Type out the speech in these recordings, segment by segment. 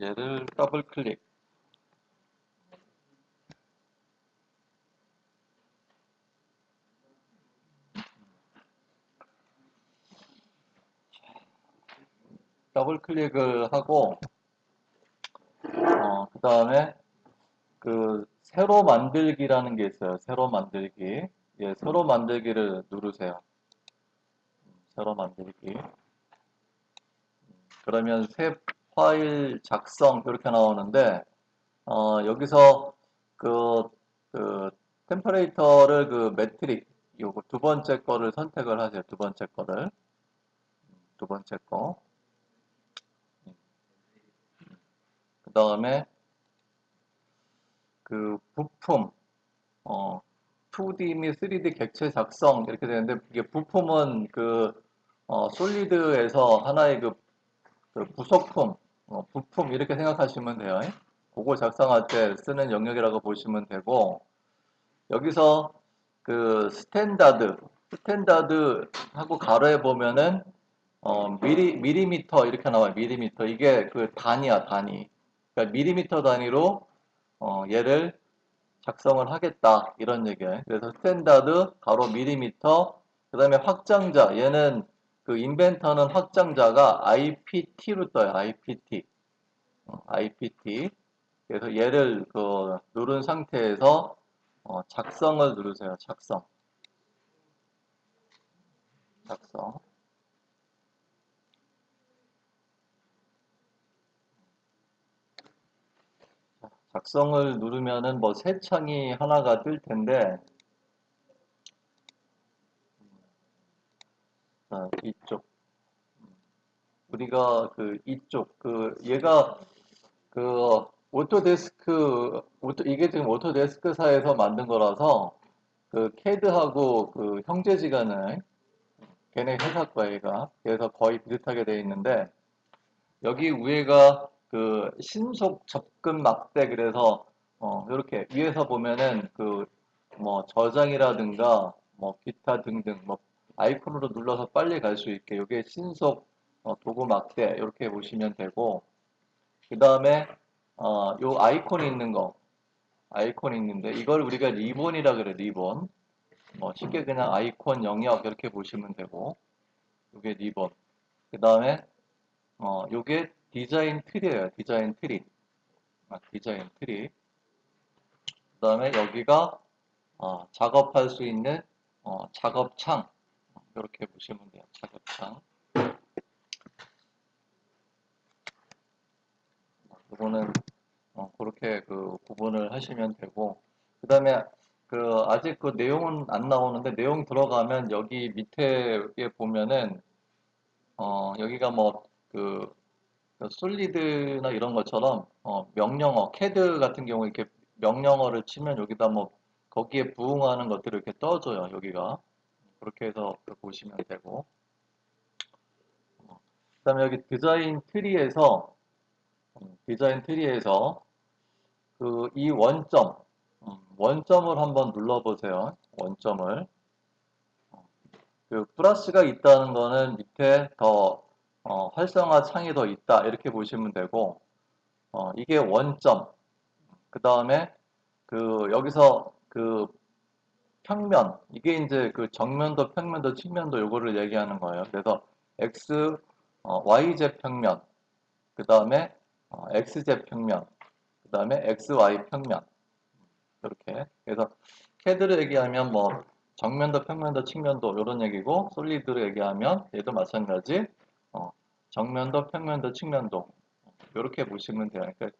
얘를 더블 클릭. 더블 클릭을 하고 어, 그 다음에 그 새로 만들기라는 게 있어요. 새로 만들기. 예, 새로 만들기를 누르세요. 새로 만들기. 그러면 새 파일 작성 이렇게 나오는데 어, 여기서 그, 그 템퍼레이터를 그 매트릭 요거 두 번째 거를 선택을 하세요. 두 번째 거를 두 번째 거. 그 다음에 그 부품 어, 2D 및 3D 객체 작성 이렇게 되는데 이게 부품은 그 어, 솔리드에서 하나의 그, 그 부속품 어, 부품 이렇게 생각하시면 돼요. 그거 작성할 때 쓰는 영역이라고 보시면 되고 여기서 그 스탠다드 스탠다드 하고 가로에 보면은 어, 미리 미리미터 이렇게 나와요. 미리미터 이게 그 단위야 단위. 그러니까 미리미터 단위로 어, 얘를 작성을 하겠다 이런 얘기예요. 그래서 스탠다드 가로 미리미터 그 다음에 확장자 얘는 그 인벤터는 확장자가 IPT로 떠요. IPT 어, IPT 그래서 얘를 그 누른 상태에서 어, 작성을 누르세요. 작성 작성 작성을 누르면은 뭐 새 창이 하나가 뜰 텐데 자, 이쪽. 우리가 그 이쪽 그 얘가 그 오토데스크 오토 이게 지금 오토데스크사에서 만든 거라서 그 캐드하고 그 형제지간을 걔네 회사 거얘가 그래서 거의 비슷하게 되어 있는데 여기 위에가 그 신속 접근 막대 그래서 어 이렇게 위에서 보면은 그 뭐 저장이라든가 뭐 기타 등등 뭐 아이콘으로 눌러서 빨리 갈 수 있게 이게 신속 어, 도구 막대 이렇게 보시면 되고 그 다음에 어, 요 아이콘이 있는 거 아이콘이 있는데 이걸 우리가 리본이라 그래 리본. 뭐 쉽게 그냥 아이콘 영역 이렇게 보시면 되고 요게 리본. 그 다음에 어 요게 디자인 트리예요 디자인 트리. 아, 디자인 트리. 그 다음에 여기가 어, 작업할 수 있는 어, 작업창 이렇게 보시면 돼요. 작업창 이거는 어, 그렇게 그 구분을 하시면 되고 그 다음에 그 아직 그 내용은 안 나오는데 내용 들어가면 여기 밑에 보면은 어 여기가 뭐그 그 솔리드나 이런 것처럼 어 명령어 캐드 같은 경우 이렇게 명령어를 치면 여기다 뭐 거기에 부응하는 것들을 이렇게 떠줘요 여기가 그렇게 해서 보시면 되고. 어, 그 다음에 여기 디자인 트리에서 음, 디자인 트리에서 그 이 원점 음, 원점을 한번 눌러보세요. 원점을. 그 플러스가 있다는 거는 밑에 더 어, 활성화 창이 더 있다. 이렇게 보시면 되고 어, 이게 원점. 그 다음에 그 여기서 그 평면 이게 이제 그 정면도 평면도 측면도 요거를 얘기하는 거예요. 그래서 x 어, yz 평면 그 다음에 어, xz 평면 그 다음에 XY 평면 이렇게 그래서 캐드를 얘기하면 뭐 정면도 평면도 측면도 이런 얘기고 솔리드로 얘기하면 얘도 마찬가지 어, 정면도 평면도 측면도 이렇게 보시면 돼요. 그러니까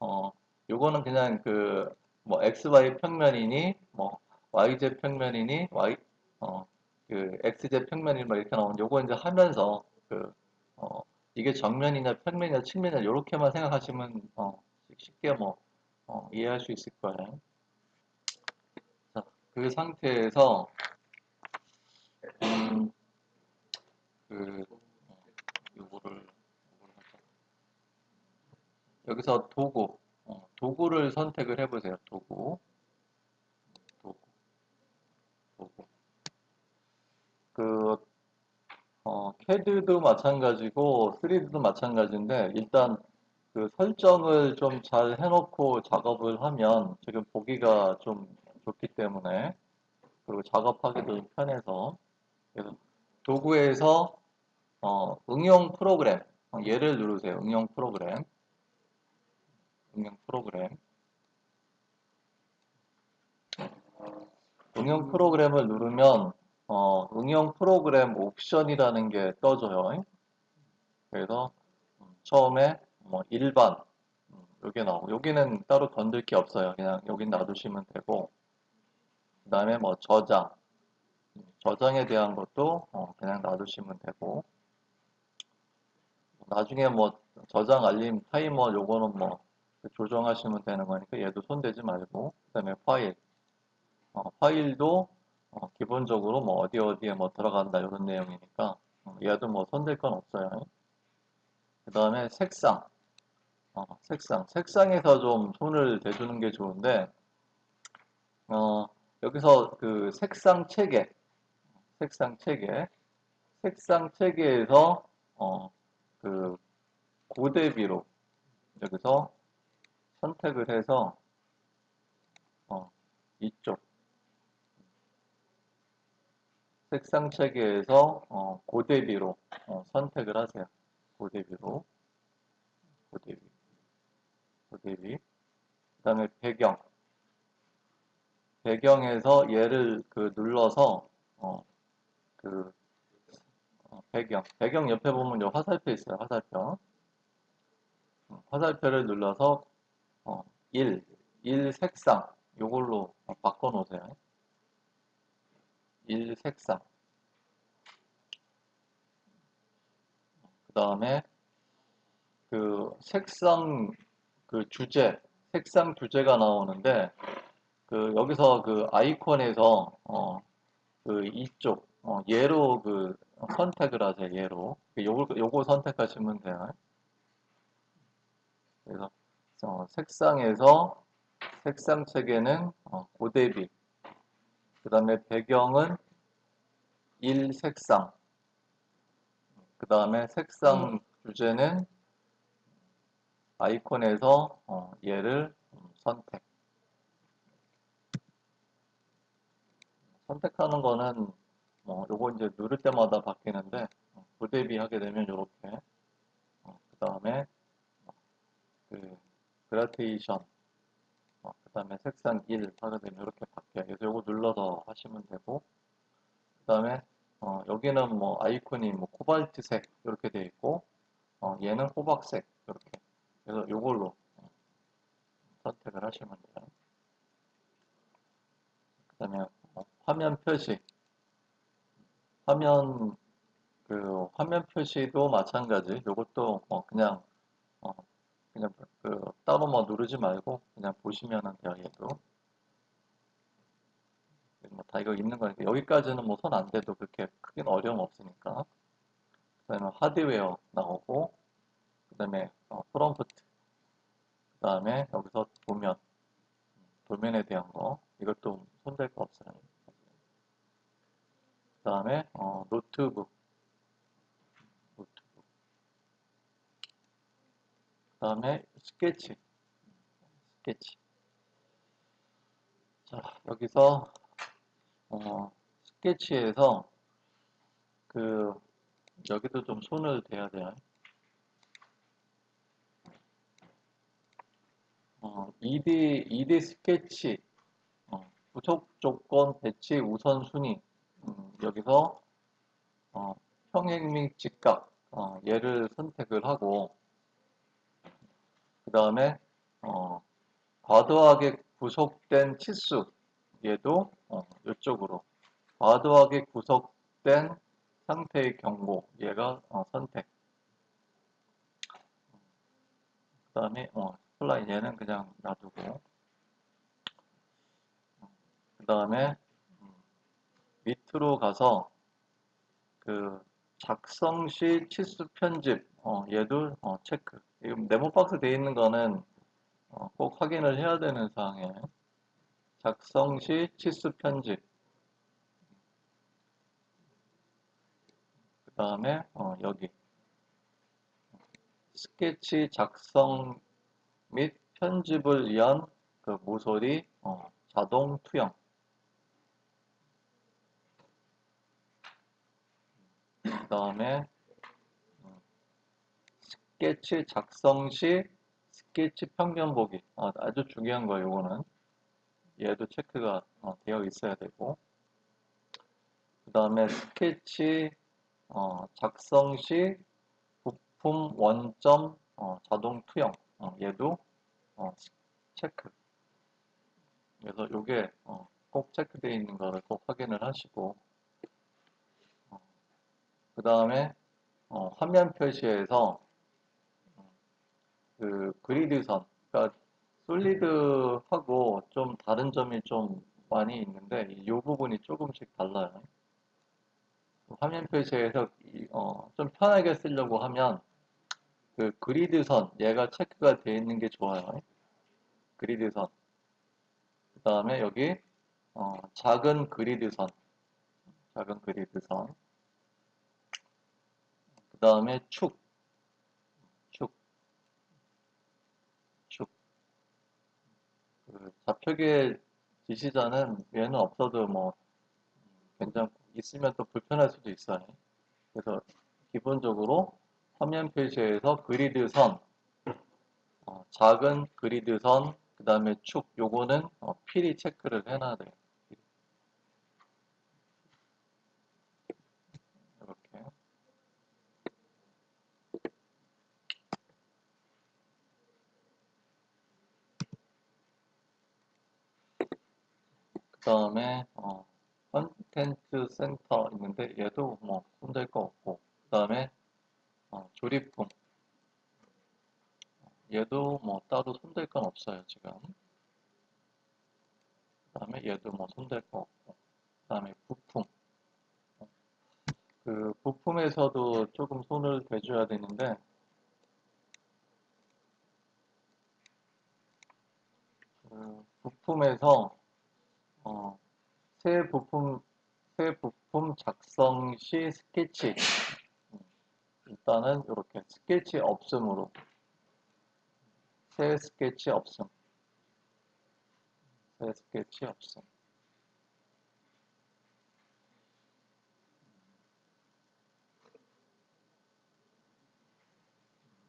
어, 요거는 그냥 그 뭐 XY 평면이니 뭐 YZ 평면이니 Y 어, 그 XZ 평면이 뭐 이렇게 나오는 요거 이제 하면서 그 어, 이게 정면이냐 평면이냐 측면이냐 이렇게만 생각하시면 어, 쉽게 뭐 어, 이해할 수 있을 거예요. 자, 그 상태에서 음, 그 요거를 여기서 도구 어, 도구를 선택을 해보세요. 도구 그 어, 캐드도 마찬가지고 3D도 마찬가지인데 일단 그 설정을 좀 잘 해놓고 작업을 하면 지금 보기가 좀 좋기 때문에 그리고 작업하기도 좀 편해서 도구에서 어, 응용 프로그램 어, 얘를 누르세요. 응용 프로그램 응용 프로그램 응용 프로그램을 누르면 어, 응용 프로그램 옵션이라는 게 떠져요. 그래서 음, 처음에 뭐 일반 음, 여기 나오고 여기는 따로 건들 게 없어요. 그냥 여기 놔두시면 되고 그 다음에 뭐 저장 음, 저장에 대한 것도 어, 그냥 놔두시면 되고 나중에 뭐 저장 알림 타이머 요거는 뭐 조정하시면 되는 거니까 얘도 손대지 말고 그 다음에 파일 어, 파일도 어, 기본적으로 뭐 어디 어디에 뭐 들어간다 이런 내용이니까 어, 얘도 뭐 손댈 건 없어요. 그 다음에 색상. 어, 색상. 색상에서 좀 손을 대주는 게 좋은데 어, 여기서 그 색상 체계 색상 체계. 색상 체계에서 어, 그 고대비로 여기서 선택을 해서 어, 이쪽 색상 체계에서 어, 고대비로 어, 선택을 하세요. 고대비로. 고대비. 고대비. 그 다음에 배경. 배경에서 얘를 그 눌러서 어, 그 어, 배경. 배경 옆에 보면 요 화살표 있어요. 화살표. 음, 화살표를 눌러서 어, 1, 1 색상. 요걸로 바꿔 놓으세요. 1 색상 그 다음에 그 색상 그 주제 색상 주제가 나오는데 그 여기서 그 아이콘에서 어, 그 이쪽 어, 얘로 그 선택을 하세요. 얘로 요거 요거 선택하시면 돼요. 그래서 어, 색상에서 색상 체계는 어, 고대비 그 다음에 배경은 1 색상. 그 다음에 색상 주제는 아이콘에서 어, 얘를 선택. 선택하는 거는 뭐 요거 이제 누를 때마다 바뀌는데 어, 고대비 하게 되면 이렇게 어, 그 다음에 그 그라데이션. 어, 그 다음에 색상 1 하게 되면 이렇게 바뀌어요. 그래서 요거 눌러서 하시면 되고 그 다음에 어, 여기는 뭐 아이콘이 뭐 코발트색 이렇게 되어 있고 어, 얘는 호박색 이렇게 그래서 요걸로 어, 선택을 하시면 돼요. 그 다음에 어, 화면 표시 화면 그 화면 표시도 마찬가지 요것도 어, 그냥 어, 그냥 그 따로 뭐 누르지 말고 그냥 보시면 돼요 얘도 뭐다 이거 있는 거니까 여기까지는 뭐 손 안 대도 그렇게 크긴 어려움 없으니까. 그 다음에 하드웨어 나오고 그 다음에 어, 프롬프트 그 다음에 여기서 도면 도면에 대한 거. 이것도 손댈 거 없어요 그 다음에 어, 노트북 그 다음에 스케치. 스케치. 자 여기서 어, 스케치에서 그 여기도 좀 손을 대야 돼요. 어, 2D 2D 스케치. 어, 부속 조건 배치 우선순위. 음, 여기서 어, 평행 및 직각. 어, 얘를 선택을 하고 그 다음에 어, 과도하게 구속된 치수 얘도 어, 이쪽으로 과도하게 구속된 상태의 경고 얘가 어, 선택. 그 다음에 어, 플라인 얘는 그냥 놔두고. 그 다음에 음, 밑으로 가서 그 작성 시 치수 편집 어, 얘도 어, 체크 네모 박스 되어 있는 거는 어, 꼭 확인을 해야 되는 사항이에요. 작성 시 치수 편집. 그 다음에 어, 여기. 스케치 작성 및 편집을 위한 그 모서리 어, 자동 투영. 그 다음에 음, 스케치 작성 시 스케치 평면 보기. 아, 아주 중요한 거예요, 이거는. 얘도 체크가 어, 되어 있어야 되고. 그 다음에 스케치 어, 작성 시 부품 원점 어, 자동 투영. 어, 얘도 어, 체크. 그래서 이게 어, 꼭 체크되어 있는 거를 꼭 확인을 하시고 어, 그 다음에 어, 화면 표시에서 어, 그 그리드선 그러니까 솔리드하고 좀 다른 점이 좀 많이 있는데 이 부분이 조금씩 달라요. 화면 표시에서 이, 어, 좀 편하게 쓰려고 하면 그 그리드선 얘가 체크가 되어 있는 게 좋아요. 그리드선 그 다음에 여기 어, 작은 그리드선 작은 그리드선 그 다음에 축 축, 축. 그 좌표계 지시자는 얘는 없어도 뭐 괜찮고 있으면 또 불편할 수도 있어요. 그래서 기본적으로 화면 표시에서 그리드 선 어, 작은 그리드 선 그 다음에 축 요거는 어, 필히 체크를 해놔야 돼요. 이렇게 그 다음에 어, 컨텐츠 센터 있는데 얘도 뭐 손댈 거 없고 그 다음에 어, 조립품. 얘도 뭐 따로 손댈 건 없어요 지금. 그 다음에 얘도 뭐 손댈 거 없고 그 다음에 부품. 그 부품에서도 조금 손을 대줘야 되는데 그 부품에서 어, 새 부품 새 부품 작성 시 스케치. 일단은 이렇게 스케치 없음으로. 새 스케치 없음. 새 스케치 없음.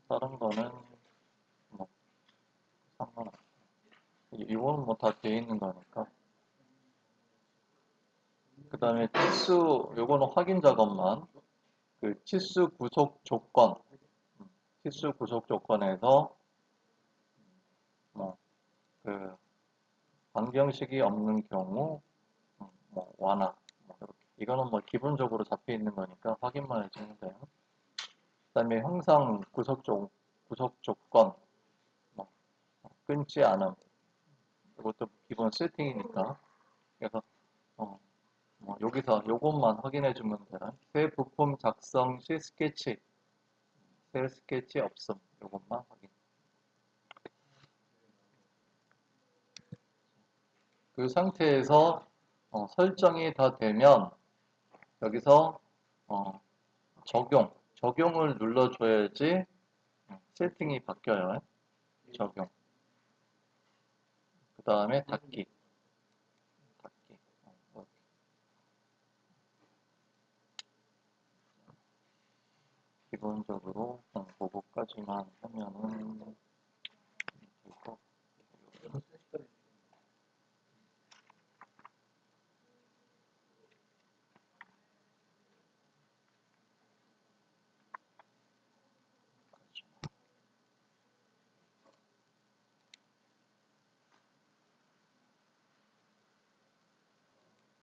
다른 거는 뭐 상관없어 이거는 뭐 다 돼 있는 거니까 그 다음에 치수 요거는 확인 작업만. 그 치수 구속 조건. 치수 구속 조건에서 뭐그 방정식이 없는 경우 음, 뭐 완화. 뭐 이거는 뭐 기본적으로 잡혀 있는 거니까 확인만 해주면 돼요. 그 다음에 형상 구속 조 구속 조건. 뭐 끊지 않음. 이것도 기본 세팅이니까. 그래서 어, 뭐 여기서 요것만 확인해 주면 돼요. 새 부품 작성 시 스케치. 새 스케치 없음. 요것만 확인. 그 상태에서 어, 설정이 다 되면 여기서 어, 적용. 적용을 눌러줘야지 세팅이 바뀌어요. 적용. 그 다음에 닫기 어, 기본적으로 어, 그거까지만 하면은